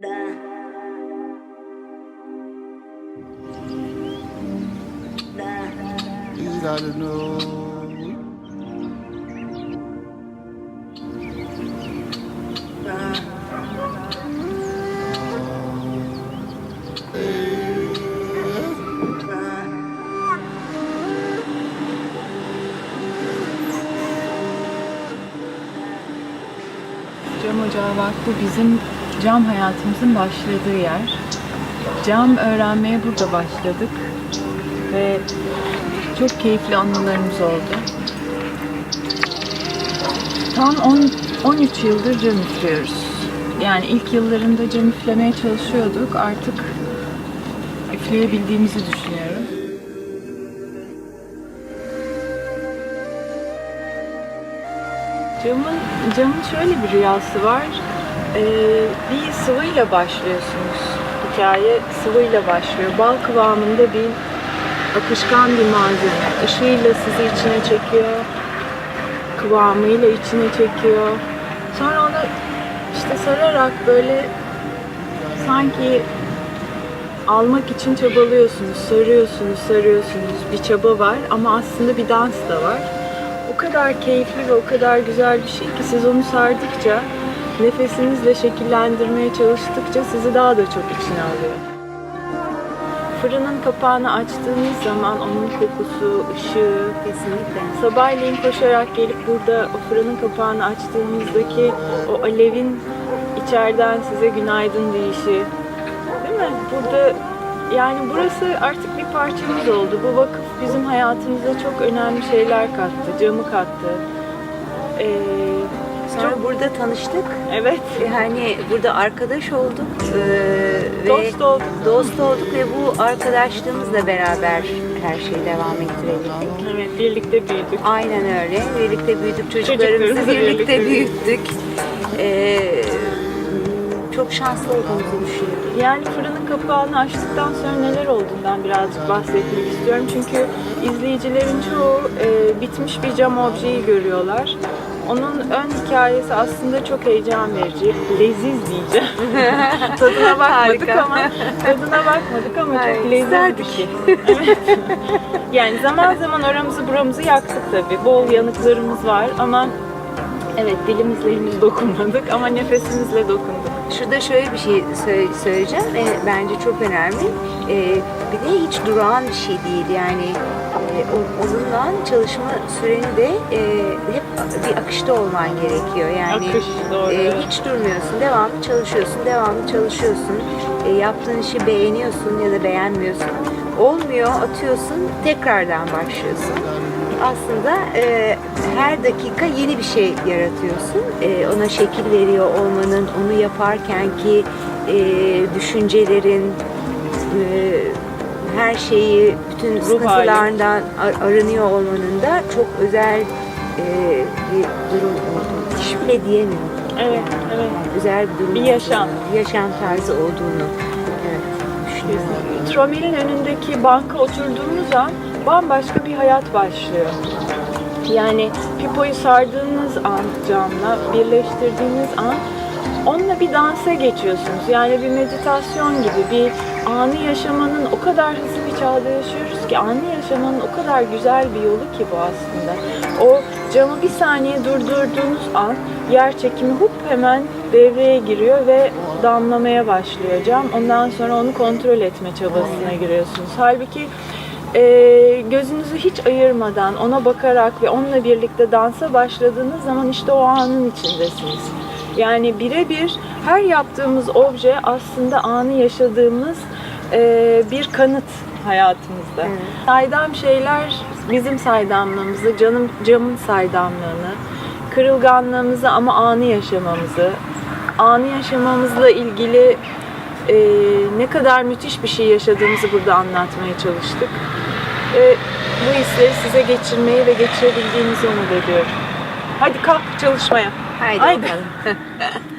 Don't know. Cam Ocağı Vakfı bizim cam hayatımızın başladığı yer. Cam öğrenmeye burada başladık ve çok keyifli anılarımız oldu. Tam 10, 13 yıldır cam üflüyoruz. Yani ilk yıllarında cam üflemeye çalışıyorduk. Artık üfleyebildiğimizi düşünüyorum. Camın, camın şöyle bir rüyası var. Ee, bir sıvıyla başlıyorsunuz. Hikaye sıvıyla başlıyor. Bal kıvamında bir akışkan bir malzeme. Işığıyla sizi içine çekiyor. Kıvamıyla içine çekiyor. Sonra onu işte sararak böyle sanki almak için çabalıyorsunuz, sarıyorsunuz, sarıyorsunuz. Bir çaba var ama aslında bir dans da var. O kadar keyifli ve o kadar güzel bir şey ki siz onu sardıkça, nefesinizle şekillendirmeye çalıştıkça sizi daha da çok içine alıyor. Fırının kapağını açtığınız zaman onun kokusu, ışığı, Kesinlikle. Sabahleyin koşarak gelip burada o fırının kapağını açtığımızdaki o alevin içeriden size günaydın deyişi. Değil mi? Burada yani burası artık bir parçamız oldu. Bu vakıf bizim hayatımıza çok önemli şeyler kattı. Camı kattı. Ee, burada tanıştık. evet. Yani burada arkadaş olduk. ee, ve Dost olduk. Dost olduk ve bu arkadaşlığımızla beraber her şeyi devam ettirebildik. Evet, birlikte büyüdük. Aynen öyle. Birlikte büyüdük. Çocuklarımızı birlikte birlikte büyüttük. Ee, çok şanslı olduğumuzu düşünüyorum. Yani fırının kapağını açtıktan sonra neler olduğundan birazcık bahsetmek istiyorum. Çünkü izleyicilerin çoğu e, bitmiş bir cam objeyi görüyorlar. Onun ön hikayesi aslında çok heyecan verici. Leziz diyeceğim. tadına bakmadık Harika. ama tadına bakmadık ama Ay, çok leziz bir şey. Evet. yani zaman zaman oramızı buramızı yaktık tabii. Bol yanıklarımız var ama evet dilimizle henüz dokunmadık ama nefesimizle dokunduk. Şurada şöyle bir şey söyle- söyleyeceğim ve bence çok önemli. Ee, bir de hiç durağan bir şey değil yani o, onunla çalışma süreni de e, hep bir akışta olman gerekiyor yani. Akış, doğru. e, hiç durmuyorsun, devamlı çalışıyorsun, devamlı çalışıyorsun. E, yaptığın işi beğeniyorsun ya da beğenmiyorsun. Olmuyor, atıyorsun, tekrardan başlıyorsun. Aslında e, her dakika yeni bir şey yaratıyorsun. E, ona şekil veriyor olmanın, onu yaparken ki e, düşüncelerin, e, her şeyi, bütün Ruh sıkıntılardan ar- arınıyor olmanın da çok özel e, bir durum olduğunu, iş bile diyemiyorum. Evet, evet. Özel bir durum. Bir yaşam. olduğunu, yaşam tarzı olduğunu evet, düşünüyorum. Tromelin önündeki banka oturduğunuz an bambaşka bir hayat başlıyor. Yani pipoyu sardığınız an camla, birleştirdiğiniz an onunla bir dansa geçiyorsunuz. Yani bir meditasyon gibi, bir anı yaşamanın o kadar hızlı bir çağda yaşıyoruz ki anı yaşamanın o kadar güzel bir yolu ki bu aslında. O camı bir saniye durdurduğunuz an yer çekimi hop hemen devreye giriyor ve damlamaya başlıyor cam. Ondan sonra onu kontrol etme çabasına giriyorsunuz. Halbuki e, gözünüzü hiç ayırmadan ona bakarak ve onunla birlikte dansa başladığınız zaman işte o anın içindesiniz. Yani birebir her yaptığımız obje aslında anı yaşadığımız e, bir kanıt hayatımızda. Evet. Saydam şeyler bizim saydamlığımızı, canım camın saydamlığını, kırılganlığımızı ama anı yaşamamızı, anı yaşamamızla ilgili e, ne kadar müthiş bir şey yaşadığımızı burada anlatmaya çalıştık. E, bu hisleri size geçirmeyi ve geçirebildiğinizi umut ediyorum. Hadi kalk çalışmaya. 太头疼